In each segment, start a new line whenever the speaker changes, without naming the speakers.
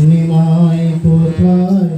নিমাই কোথায়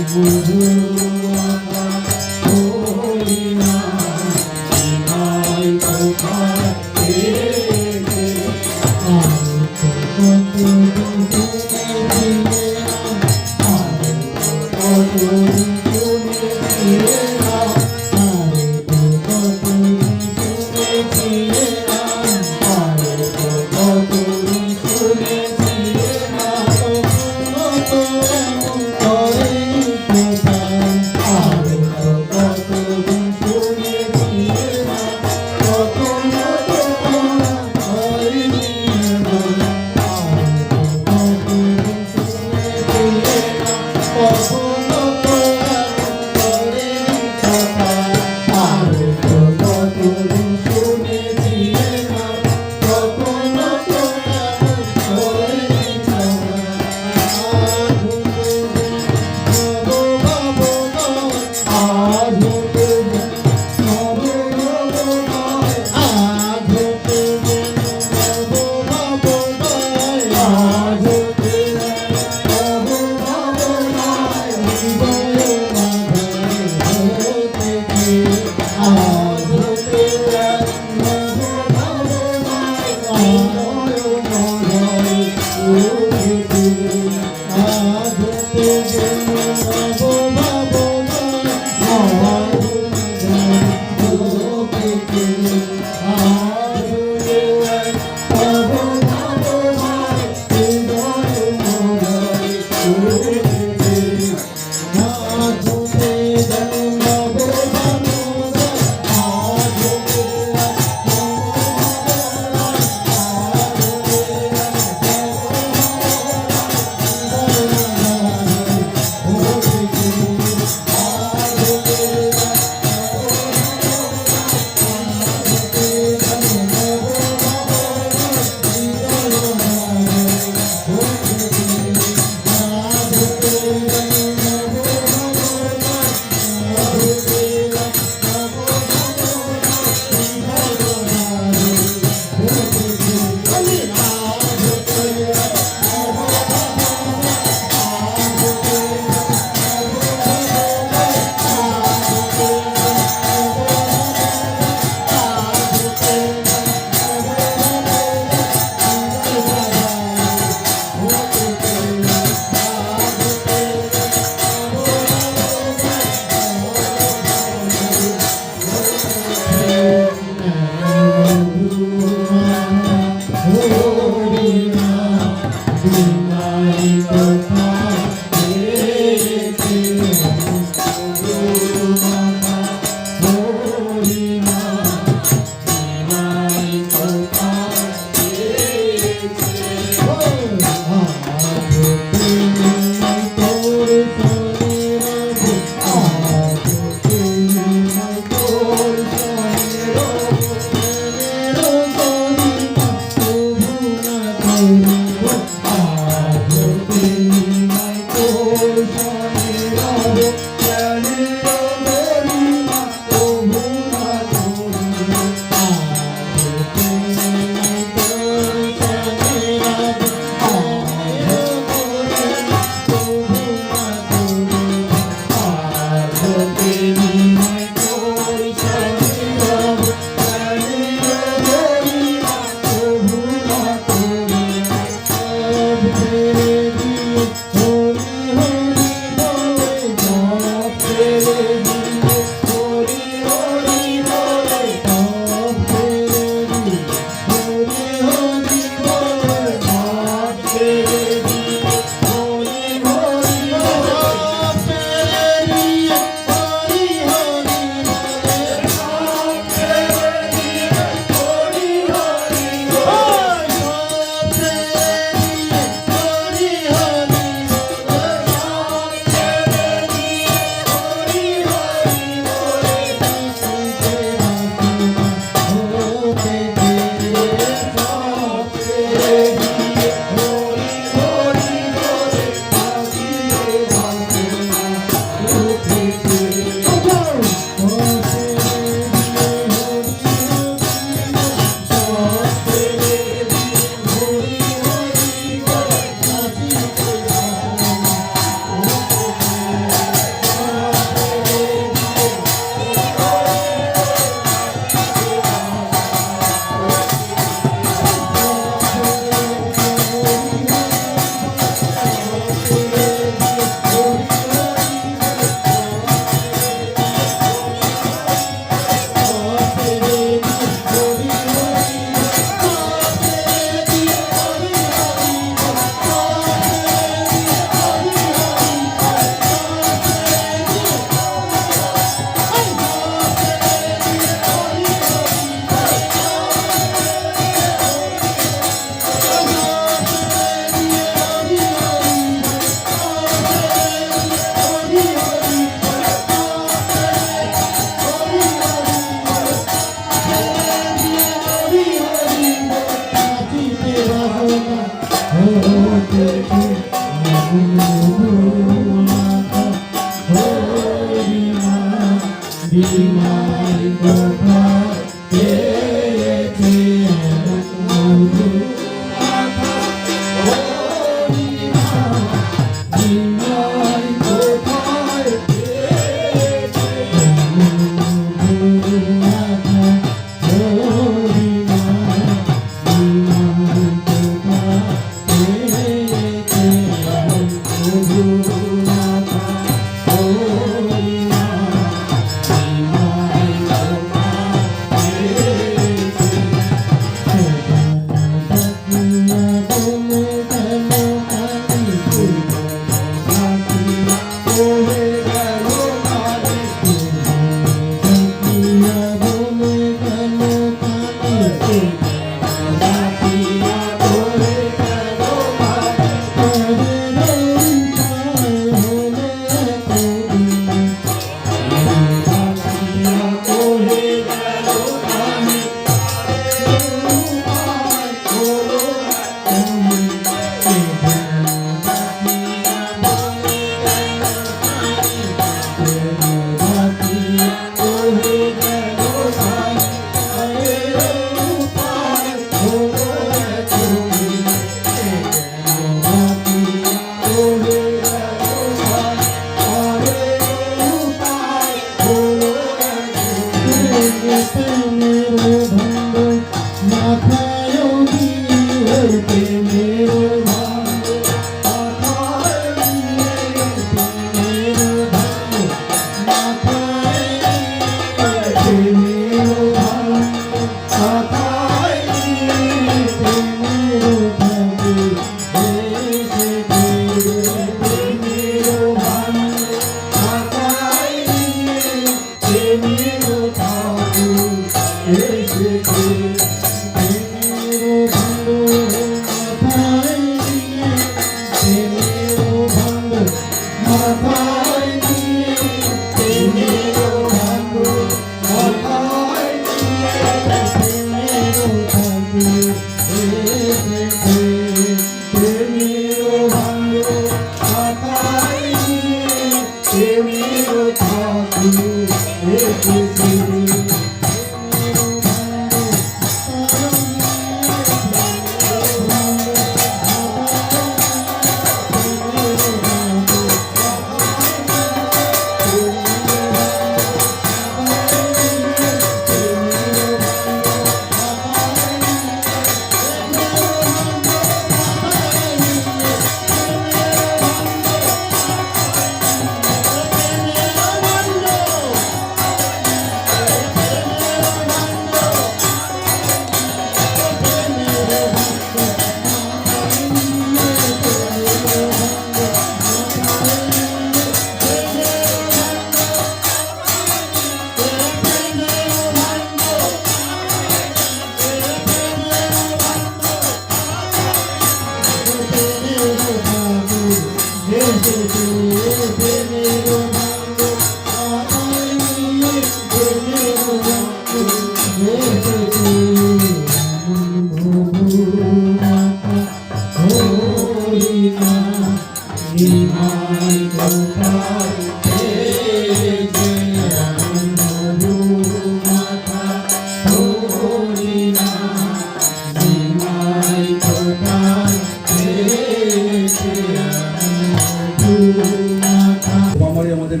মাথা
আমারই আমাদের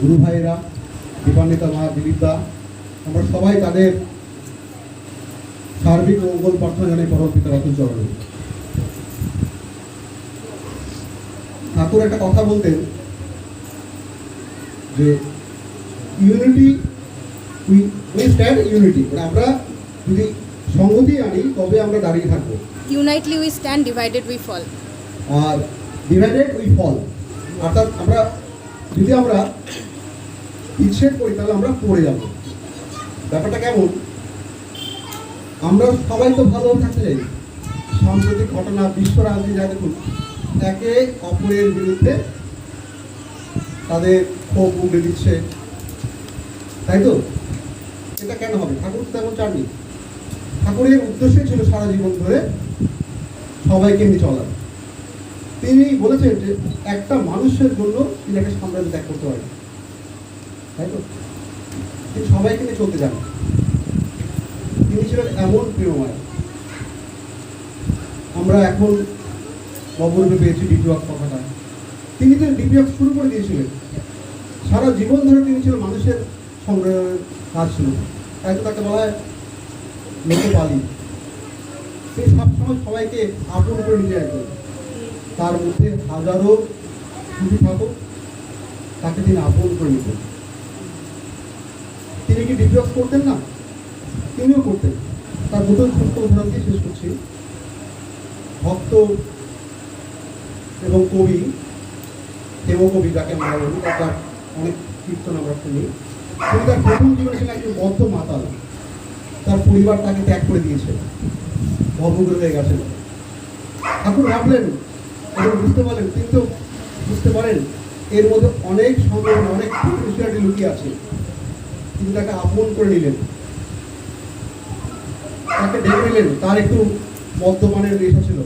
গুরু ভাইয়েরা দীপান্বিতা মা দিলীপদা আমরা সবাই তাদের সার্বিক মঙ্গল প্রার্থনা জানাই পরম পিতা রতন চরণে। ঠাকুর একটা কথা বলতেন যে unity we we stand unity মানে আমরা যদি সংহতি আনি তবে আমরা দাঁড়িয়ে থাকব।
Unitely we stand, divided we fall
R divided we fall অর্থাৎ আমরা, যদি আমরা বিচ্ছেদ করি তাহলে আমরা পড়ে যাব। ব্যাপারটা কেমন? আমরা সবাই তো ভালো থাকতে চাই সাম্প্রতিক ঘটনা, বিশ্ব রাজনীতি, যা দেখুন, একে অপরের বিরুদ্ধে তাদের ক্ষোভ উগড়ে দিচ্ছে। তাই তো? এটা কেন হবে? ঠাকুর তেমন চাননি। ঠাকুরের উদ্দেশ্যই ছিল সারা জীবন ধরে সবাইকে নিয়ে চলা। তিনি বলেছেন যে একটা মানুষের জন্য তিনি একটা সাম্রাজ্য ত্যাগ করতে পারেন। তাই তো? তিনি সবাইকে নিয়ে চলতে যান। তিনি ছিলেন এমন প্রিয়ময়। আমরা এখন নবরূপে পেয়েছি ডিপিওয়াক কথাটা তিনি তো ডিপিওয়াক শুরু করে দিয়েছিলেন, সারা জীবন ধরে তিনি ছিলেন মানুষের সংগ্রহের কাজ ছিল। তাই তো তাকে বলা হয় লোকপালি। তিনি সবসময় সবাইকে আপন করে নিয়ে একজন। তার মধ্যে হাজারো ত্রুটি থাকুক, তাকে তিনি আপন করে নিতেন। তিনি কি ডিপ্লক্স করতেন না? তিনিও করতেন। তার নতুন ছোট্ট উদাহরণ দিয়ে শেষ করছি। ভক্ত এবং কবি দেবকবি যাকে আমরা বলি, তার অনেক কীর্তন আমরা শুনি। তিনি তার প্রথম জীবনে ছিলেন একজন বদ্ধ মাতাল। তার পরিবার তাকে ত্যাগ করে দিয়েছে ভবগুলো হয়ে গেছেন। ঠাকুর ভাবলেন বুঝতে পারলেন কিন্তু বুঝতে পারেন, এর মধ্যে অনেক অনেক লুকিয়ে আছে। তিনি তাকে আপন করে নিলেন। তাকে ডেকে নিলেন। তার একটু বর্তমানের নেশা ছিল।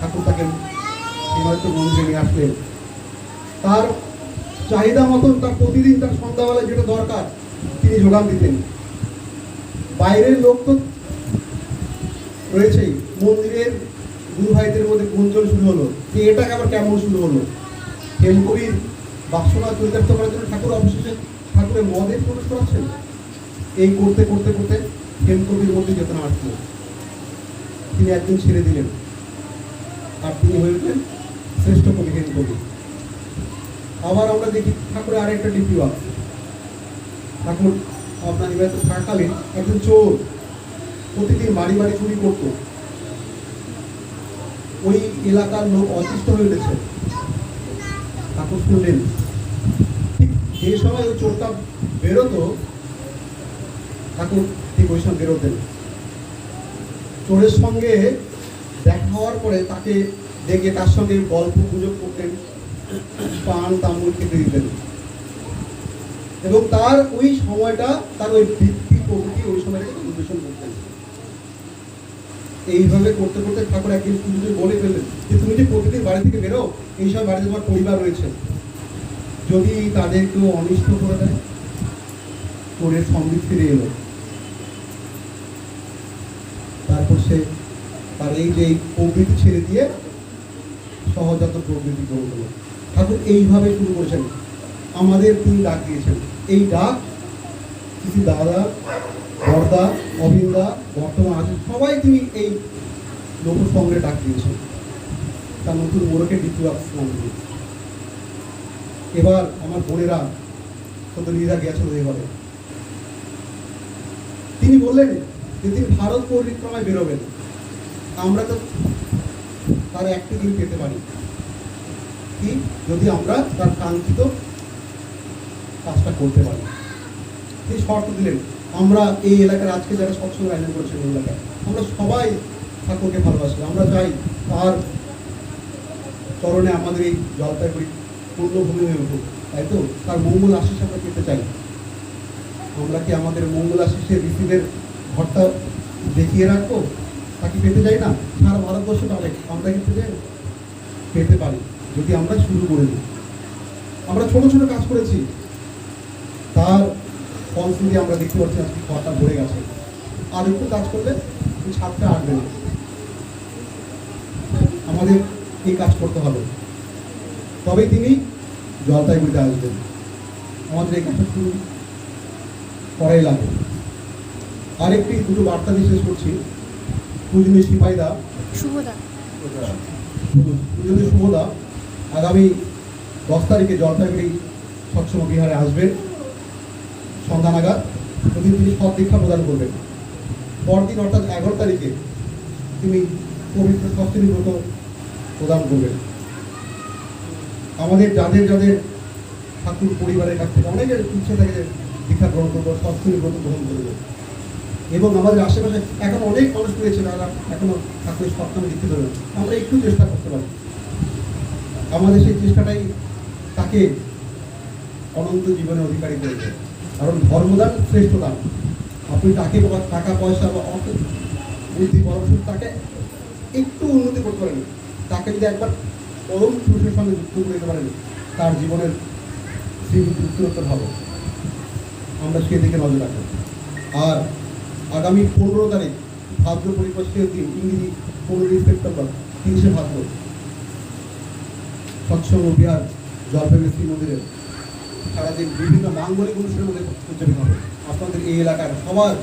ঠাকুর তাকে মন্দিরে নিয়ে আসলেন। তার চাহিদা মতন তার প্রতিদিন তার সন্ধ্যাবেলায় যেটা দরকার, তিনি যোগান দিতেন। বাইরের লোক তো রয়েছেই। মন্দিরের গুরু ভাইদের মধ্যে গুঞ্জন শুরু হলো? যে এটা আবার কেমন শুরু হলো? হেমকবির বাসনা চরিতার্থ করার জন্য ঠাকুর অবশেষে ঠাকুরের মদে প্রবেশ করাচ্ছেন। এই করতে করতে করতে হেমকবির মধ্যে চেতনা আসলো। তিনি একদিন ছেড়ে দিলেন। আর তিনি হয়ে উঠলেন শ্রেষ্ঠ কবি হেমকবি। আবার আমরা দেখি ঠাকুরের আরেকটা ডিপি ওয়াক ঠাকুর আপনার এবার থাকাকালীন একজন চোর প্রতিদিন বাড়ি বাড়ি চুরি করতো। ওই এলাকার লোক অতিষ্ঠ হয়ে উঠেছে ঠাকুর শুনলেন ঠিক যে সময় ওই চোরটা বেরোতো, ঠাকুর ঠিক ওই সময় বেরোতেন। চোরের সঙ্গে দেখা হওয়ার পরে তাকে ডেকে তার সঙ্গে গল্প গুজব করতেন, পান, তামুল খেতে দিতেন। এবং তার ওই সময়টা, তার ওই বৃত্তি প্রকৃতি ওই সময়টাকে উন্মোচন করতেন। এইভাবে করতে করতে ঠাকুর একদিন পুজোতে বলে ফেললেন যে, তুমি যে প্রতিদিন বাড়ি থেকে বেরো, এই সব বাড়িতে তোমার পরিবার রয়েছে। যদি তাদের কেউ অনিষ্ট করে দেয় চোরের সমৃদ্ধ ফিরে এলো। তারপর সে তার এই যে এই প্রবৃত্তি ছেড়ে দিয়ে সহজাত প্রবৃত্তি গ্রহণ করল ঠাকুর এইভাবে শুরু করেছেন। আমাদের তিনি ডাক দিয়েছেন। এই ডাক কিছু দাদা বর্দা অবিন্দা, বর্তমান আছে সবাই তিনি এই লোকসংগ্রে ডাক দিয়েছেন। তার নতুন মোড়কে দ্বিতীয় নাম দিয়ে এবার আমার বোনেরা লিডা গেছিল এবারে তিনি বললেন যে তিনি ভারত পরিক্রমায় বেরোবেন। আমরা তো তার একটি দিন পেতে পারি। কি? যদি আমরা তার কাঙ্ক্ষিত কাজটা করতে পারি। তিনি শর্ত দিলেন আমরা এই এলাকার আজকে যারা সৎসঙ্গ আয়োজন করেছেন এই এলাকায়, আমরা সবাই ঠাকুরকে ভালোবাসি, আমরা চাই তার চরণে আমাদের এই জলপাইগুড়ি পূর্ণভূমি হয়ে উঠুক, তাই তো? তার মঙ্গল আশিস আমরা পেতে চাই। আমরা কি আমাদের মঙ্গল আশিসের ঋষিদের ঘরটা দেখিয়ে রাখব? তাকে পেতে চাই না? সারা ভারতবর্ষ পারে আমরা কি পেতে চাই পেতে পারি, যদি আমরা শুরু করে দিই। আমরা ছোট ছোট কাজ করেছি, তার ফলশ্রুতি আমরা দেখতে পাচ্ছি আজকে ঘরটা ভরে গেছে। আর একটু কাজ করলে ছাদটা আটবে না। আমাদের এই কাজ করতে হবে। তবেই তিনি জলপাইগুড়িতে আসবেন। আমাদের এই কাজটা শুরু করাই লাগবে। আরেকটি দুটো বার্তা দিয়ে শেষ করছি। পূজনীয় সিপাহীদা
শুভদা।
পূজনীয় শুভদা আগামী দশ তারিখে জলপাইগুড়ি সৎসঙ্গ বিহারে আসবেন। সন্ধ্যা নাগাদ ওদিন তিনি সৎ দীক্ষা প্রদান করবেন। পরদিন অর্থাৎ এগারো তারিখে তিনি পবিত্র ষষ্ঠী ব্রত প্রদান করবেন। আমাদের যাদের যাদের ঠাকুর পরিবারের কাছ থেকে অনেকের ইচ্ছে থাকে দীক্ষা গ্রহণ করব ষষ্ঠী ব্রত গ্রহণ করব। এবং আমাদের আশেপাশে এখন অনেক মানুষ রয়েছে যারা এখনও ঠাকুরের সপ্তমে দীক্ষিত রয়েছে। আমরা একটু চেষ্টা করতে পারি। আমাদের সেই চেষ্টাটাই তাকে অনন্ত জীবনের অধিকারী করে দেয়। কারণ ধর্মদান শ্রেষ্ঠ দান। আপনি তাকে টাকা পয়সা বা অর্থ বুদ্ধি পরামর্শ তাকে একটু উন্নতি করতে পারেন। তাকে যদি একবার পরম পুরুষের সঙ্গে যুক্ত করে দিতে পারেন, তার জীবনের উত্তরোত্তর হবে। আমরা সেদিকে নজর রাখব। আর আগামী পনেরো তারিখ, ভাদ্র পরিপক্ষের দিন, ইংরেজি পনেরোই সেপ্টেম্বর, তিরিশে ভাদ্র সৎসঙ্গ বিহার জলপাইগুড়ি শ্রী মন্দিরে সারাদিন বিভিন্ন মাঙ্গলিক অনুষ্ঠানের মধ্যে হবে। আপনাদের এই এলাকার সবার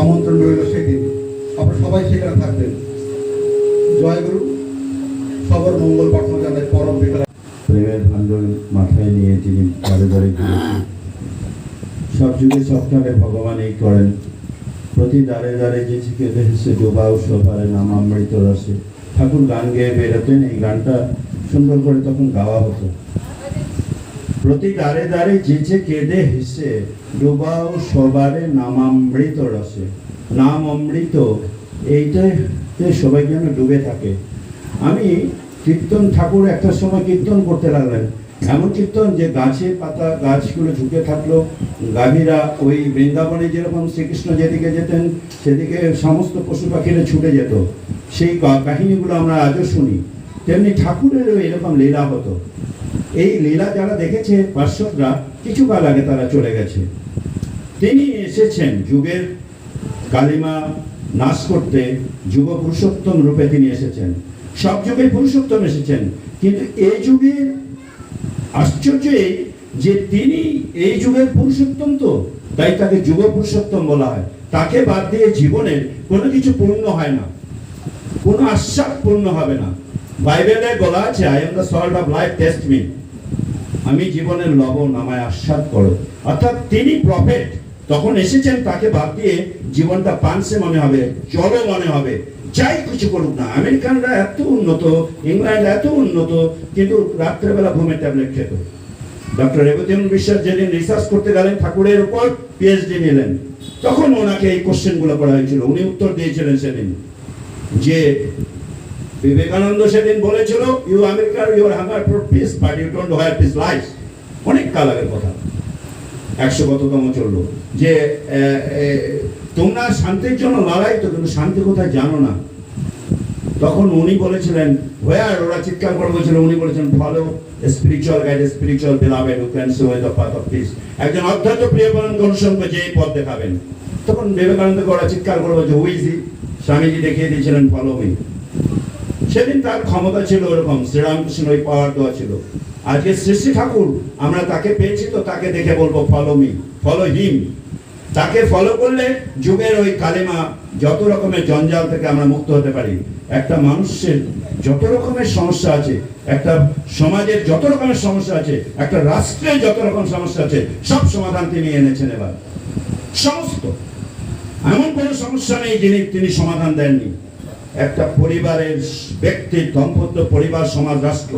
আমন্ত্রণ রইল সেদিন। আপনারা সবাই সেখানে থাকবেন। জয় গুরু। সবার মঙ্গল প্রার্থনা জানাই পরম বিকাল
প্রেমের মাথায় নিয়ে তিনি দাঁড়িয়ে ঘুরেছেন, সব যুগে করেন। প্রতি দ্বারে দ্বারে যে থেকে হেসে ডোবাও সোপারে নাম অমৃত রসে। ঠাকুর গান গেয়ে বেরোতেন, এই গানটা সুন্দর করে তখন গাওয়া হতো। প্রতি দ্বারে দ্বারে যেচে কেঁদে হেসে, ডোবাও সবারে নামামৃত রসে। নাম অমৃত, এইটাতে সবাই যেন ডুবে থাকে। আমি কীর্তন ঠাকুর একটা সময় কীর্তন করতে লাগলেন। এমন কীর্তন যে গাছের পাতা গাছগুলো ঝুঁকে থাকল। গাভীরা ওই বৃন্দাবনে যেরকম শ্রীকৃষ্ণ যেদিকে যেতেন, সেদিকে সমস্ত পশু পাখিরা ছুটে যেত। সেই কাহিনীগুলো আমরা আজও শুনি। তেমনি ঠাকুরেরও এরকম লীলা হতো। এই লীলা যারা দেখেছে পার্শ্বদরা কিছু কাল আগে তারা চলে গেছে। তিনি এসেছেন যুগের কালিমা নাশ করতে, যুগ পুরুষোত্তম রূপে তিনি এসেছেন। সব যুগে পুরুষোত্তম এসেছেন। কিন্তু এই যুগের আশ্চর্য যে তিনি এই যুগের পুরুষোত্তম তো, তাই তাকে যুগ পুরুষোত্তম বলা হয়। তাকে বাদ দিয়ে জীবনের কোনো কিছু পূর্ণ হয় না। কোনো আশ্বাস পূর্ণ হবে না। বাইবেলে বলা আছে I am the salt of life taste me আমি জীবনের লবণ আমায় আস্বাদ করো। অর্থাৎ তিনি প্রফেট তখন এসেছেন তাকে বাদ দিয়ে জীবনটা পানসে মনে হবে জলে মনে হবে। যাই কিছু করুক না, আমেরিকানরা এত উন্নত, ইংল্যান্ড এত উন্নত, কিন্তু রাত্রেবেলা ঘুমের ট্যাবলেট খেত। ডক্টর রেবতীন বিশ্বাস যেদিন রিসার্চ করতে গেলেন, ঠাকুরের উপর পিএইচডি নিলেন। তখন ওনাকে এই কোশ্চেনগুলো করা হয়েছিল, উনি উত্তর দিয়েছিলেন সেদিন, যে বিবেকানন্দ সেদিন বলেছিল ইউ আমেরিকার your hunger for peace but you don't where peace life অনেক কাল আগের কথা। একশো কততম চলল। যে তোমরা শান্তির জন্য লড়াই তো, কিন্তু শান্তি কোথায় জানো না। তখন উনি বলেছিলেন হোয়ার ওরা চিৎকার করে বলছিল, উনি বলেছেন follow spiritual guide spiritual beloved who can show the path of peace একজন অধ্যাত্ম প্রিয়পরণ অনুসরণ করে যেই পথ দেখাবেন। তখন বিবেকানন্দকে ওরা চিৎকার করে বলছে হুইজি স্বামীজি দেখিয়ে দিয়েছিলেন ফলো মি সেদিন তার ক্ষমতা ছিল ওরকম, শ্রীরামকৃষ্ণ ওই পাওয়ার দেওয়া ছিল। আজকে শ্রী ঠাকুর, আমরা তাকে পেয়েছি তো তাকে দেখে বলব ফলো মি ফলো হিম তাকে ফলো করলে যুগের ওই কালেমা যত রকমের জঞ্জাল থেকে আমরা মুক্ত হতে পারি। একটা মানুষের যত রকমের সমস্যা আছে, একটা সমাজের যত রকমের সমস্যা আছে, একটা রাষ্ট্রের যত রকম সমস্যা আছে, সব সমাধান তিনি এনেছেন এবার। সমস্ত। এমন কোনো সমস্যা নেই যিনি তিনি সমাধান দেননি। একটা পরিবারের ব্যক্তির দম্পত্য পরিবার, সমাজ, রাষ্ট্র,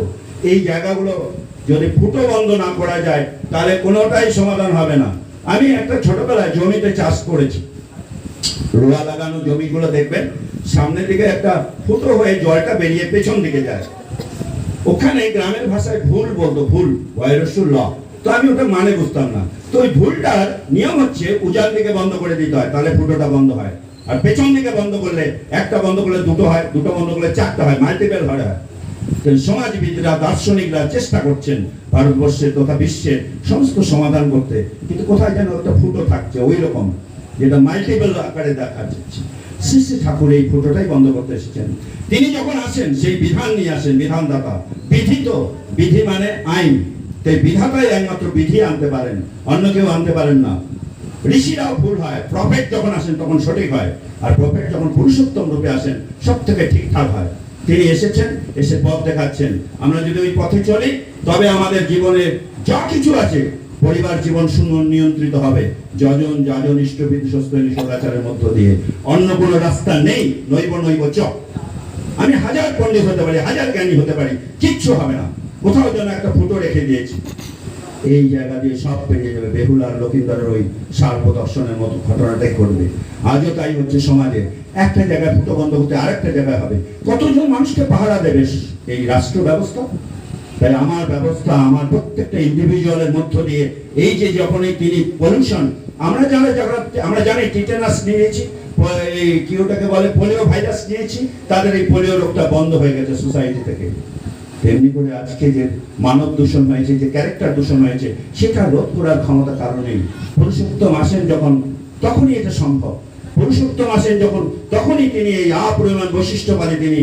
এই জায়গাগুলো যদি ফুটো বন্ধ না করা যায়, তাহলে কোনোটাই সমাধান হবে না। আমি একটা ছোটবেলায় জমিতে চাষ করেছি। রোয়া লাগানো জমিগুলো দেখবেন সামনের দিকে একটা ফুটো হয়ে জলটা বেরিয়ে পেছন দিকে যায়। ওখানে গ্রামের ভাষায় ভুল বলতো, ভুল ওয়াইরসুল ল। তো আমি ওটা মানে বুঝতাম না। তো ওই ভুলটার নিয়ম হচ্ছে উজান দিকে বন্ধ করে দিতে হয়, তাহলে ফুটোটা বন্ধ হয়। আর পেছন দিকে বন্ধ করলে, একটা বন্ধ করলে দুটো হয়, দুটো বন্ধ করলে চারটা হয় মাল্টিপল হয় সমাজবিদরা, দার্শনিকরা চেষ্টা করছেন ভারতবর্ষে তথা বিশ্বের সমস্ত সমাধান করতে। কিন্তু কোথায় যেন একটা ফুটো থাকছে, ওই রকম, যেটা মাল্টিপল আকারে দেখা যাচ্ছে। শ্রী শ্রী ঠাকুর এই ফুটোটাই বন্ধ করতে এসেছেন। তিনি যখন আসেন, সেই বিধান নিয়ে আসেন, বিধানদাতা। বিধিত বিধি মানে আইন। তাই বিধাতাই একমাত্র বিধি আনতে পারেন, অন্য কেউ আনতে পারেন না। ঋষিরাও ভুল হয়। প্রফেট যখন আসেন, তখন সঠিক হয়। আর প্রফেট যখন পুরুষোত্তম রূপে আসেন সব থেকে ঠিকঠাক হয়। তিনি এসেছেন, এসে পথ দেখাচ্ছেন। আমরা যদি ওই পথে চলি, তবে আমাদের জীবনে যা কিছু আছে, পরিবার জীবন শূন্য নিয়ন্ত্রিত হবে। যজন, যাজন ইষ্টবিদ মধ্য দিয়ে। অন্য কোনো রাস্তা নেই, নৈব নৈব চ আমি হাজার পণ্ডিত হতে পারি, হাজার জ্ঞানী হতে পারি, কিচ্ছু হবে না। কোথাও যেন একটা ফুটো রেখে দিয়েছি। এই জায়গা দিয়ে সব পেরিয়ে যাবে। বেহুল আর লক্ষিন্দরের ওই সার্ব দর্শনের মতো ঘটনাটাই করবে আজও তাই হচ্ছে সমাজে। একটা জায়গায় ফুটো বন্ধ হতে আরেকটা জায়গায় হবে। কতজন মানুষকে পাহারা দেবে এই রাষ্ট্র ব্যবস্থা? তাই আমার ব্যবস্থা, আমার প্রত্যেকটা ইন্ডিভিজুয়ালের মধ্য দিয়ে এই যে যখন এই তিনি পলিউশন আমরা যারা যারা আমরা জানি টিটেনাস নিয়েছি এই কি ওটাকে বলে পোলিও ভাইরাস নিয়েছি, তাদের এই পোলিও রোগটা বন্ধ হয়ে গেছে সোসাইটি থেকে। তেমনি করে আজকে যে মানব দূষণ হয়েছে, যে ক্যারেক্টার দূষণ হয়েছে, সেটা রোধ করার ক্ষমতা কারণেই পুরুষোত্তম আসেন যখন, তখনই এটা সম্ভব। পুরুষোত্তম আসেন যখন, তখনই তিনি এই আপরিমাণ বৈশিষ্ট্য পারে তিনি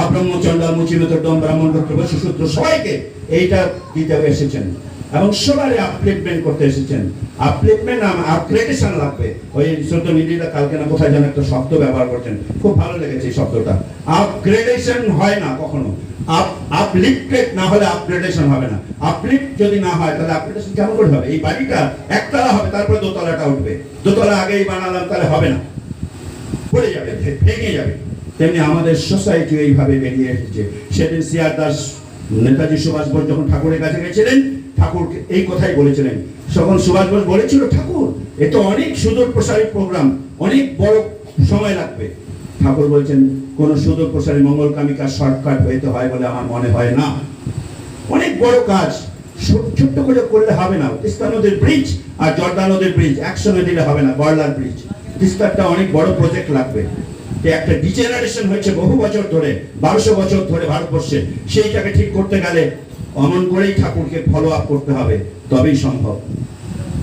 আব্রহ্মচন্দ্র মুচিমেতর ডম ব্রাহ্মণ গোত্র বৈশিষ্ট্য সবাইকে এইটা দিতে এসেছেন। এবং সবাই আপলিটমেন্ট করতে এসেছেন। আপলিটমেন্ট আপগ্রেডেশন লাগবে। ওই ছোট নিদিরা কালকে না কোথায় যেন একটা শব্দ ব্যবহার করছেন। খুব ভালো লেগেছে এই শব্দটা। আপগ্রেডেশন হয় না কখনো। আপ আপলিফটেড না হলে আপগ্রেডেশন হবে না। আপলিফট যদি না হয়, তাহলে আপগ্রেডেশন কেমন করে হবে? এই বাড়িটা একতলা হবে, তারপরে দোতলাটা উঠবে। দোতলা আগেই বানালাম, তাহলে হবে না। পড়ে যাবে ভেঙে যাবে। তেমনি আমাদের সোসাইটি এইভাবে বেরিয়ে এসেছে। সেদিন সিআর দাস নেতাজি সুভাষ বোস যখন ঠাকুরের কাছে গেছিলেন ঠাকুর এই কথাই বলেছিলেন। তখন সুভাষ বোস বলেছিল, ঠাকুর, এ তো অনেক প্রোগ্রাম, অনেক বড় সময় লাগবে। ঠাকুর বলছেন, কোন মঙ্গলকামী কাজ শর্টকাট হইতে হয় বলে আমার মনে হয় না। অনেক বড় কাজ ছোট্ট করে করলে হবে না। তিস্তা নদীর ব্রিজ আর জর্দা নদীর ব্রিজ একসঙ্গে দিলে হবে না, বর্লার ব্রিজ তিস্তারটা অনেক বড় প্রজেক্ট লাগবে। একটা ডিজেনারেশন হয়েছে বহু বছর ধরে, বারোশো বছর ধরে ভারতবর্ষে। সেইটাকে ঠিক করতে গেলে অমন করেই ঠাকুরকে ফলো আপ করতে হবে, তবেই সম্ভব।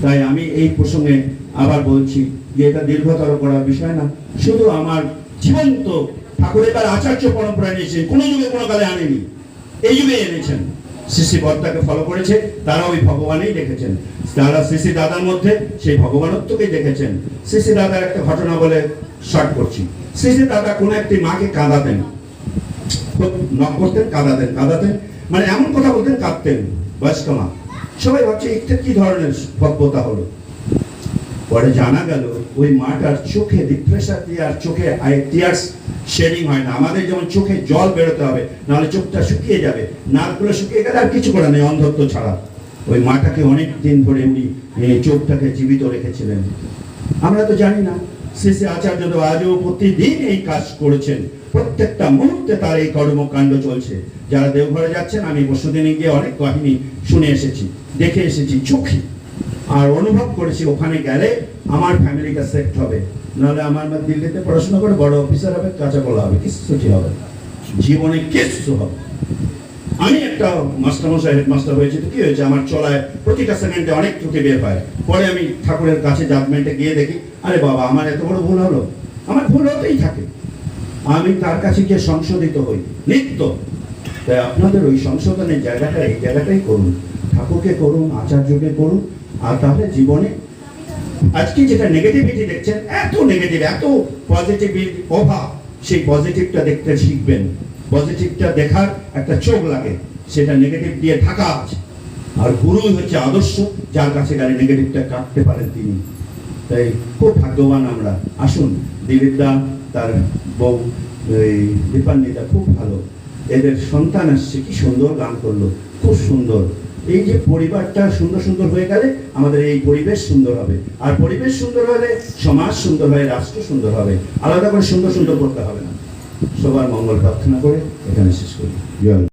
তাই আমি এই প্রসঙ্গে আবার বলছি যে এটা দীর্ঘতর করার বিষয় না, শুধু আমার জীবন্ত ঠাকুর এবার আচার্য পরম্পরা নিয়েছেন, কোনো যুগে কোনো কালে আনেনি। এই যুগে এনেছেন। শিশি বর্তাকে ফলো করেছে তারা ওই ভগবানই দেখেছেন। তারা শ্রী দাদার মধ্যে সেই ভগবানত্বকেই দেখেছেন। শ্রী দাদার একটা ঘটনা বলে শর্ট করছি। শিশি দাদা কোনো একটি মাকে কাঁদাতেন। নক করতেন, কাঁদাতেন কাঁদাতেন। মানে এমন কথা বলতেন কাঁদতেন বয়স্ক মা। সবাই ভাবছে এটা কি ধরনের ভব্যতা হলো? পরে জানা গেল, ওই মাটার চোখে রিপ্রেশার দিয়ে আর চোখে টিয়ার্স শেডিং হয় না। আমাদের যেমন চোখে জল বেরোতে হবে, নাহলে চোখটা শুকিয়ে যাবে। নাকগুলো শুকিয়ে গেলে আর কিছু করার নেই, অন্ধত্ব ছাড়া। ওই মাটাকে অনেক দিন ধরে উনি চোখটাকে জীবিত রেখেছিলেন। আমরা তো জানি না শ্রী আচার্য তো আজও প্রতিদিন এই কাজ করেছেন। প্রত্যেকটা মুহূর্তে তার এই কর্মকাণ্ড চলছে। যারা দেওঘরে যাচ্ছেন, আমি পরশুদিনে গিয়ে অনেক কাহিনী শুনে এসেছি, দেখে এসেছি, চোখে। আর অনুভব করেছি, ওখানে গেলে আমার ফ্যামিলিটা সেট হবে। নাহলে আমার মা দিল্লিতে পড়াশোনা করে বড় অফিসার হবে, কাঁচা কলা হবে কিচ্ছুটি হবে জীবনে কিচ্ছু হবে আমি একটা মাস্টারমশাই, হেডমাস্টার হয়েছে তো কি হয়েছে, আমার চলায় প্রতিটা সেকেন্ডে অনেক ত্রুটি বের হয়। পরে আমি ঠাকুরের কাছে জাজমেন্টে গিয়ে দেখি, আরে বাবা, আমার এত বড় ভুল হলো। আমার ভুল হতেই থাকে। আমি তার কাছে গিয়ে সংশোধিত হই। নিত্য। তাই আপনাদের ওই সংশোধনের জায়গাটা, এই জায়গাটাই করুন। ঠাকুরকে করুন, আচার্যকে করুন, আর তাহলে জীবনে আজকে যেটা নেগেটিভিটি দেখছেন, এত নেগেটিভ এত পজিটিভ অভাব সেই পজিটিভটা দেখতে শিখবেন। পজিটিভটা দেখার একটা চোখ লাগে, সেটা নেগেটিভ দিয়ে ঢাকা আছে। আর গুরুই হচ্ছে আদর্শ, যার কাছে গেলে নেগেটিভটা কাটতে পারেন তিনি। তাই খুব ভাগ্যবান আমরা। আসুন দিলীপ দা তার বউ, এই দীপান্বিতা খুব ভালো। এদের সন্তান আসছে, কি সুন্দর গান করল, খুব সুন্দর। এই যে পরিবারটা সুন্দর সুন্দর হয়ে গেলে আমাদের এই পরিবেশ সুন্দর হবে। আর পরিবেশ সুন্দর হলে সমাজ সুন্দর হয়, রাষ্ট্র সুন্দর হবে। আলাদা করে সুন্দর সুন্দর করতে হবে না। সবার মঙ্গল প্রার্থনা করে এখানে শেষ করি। জয়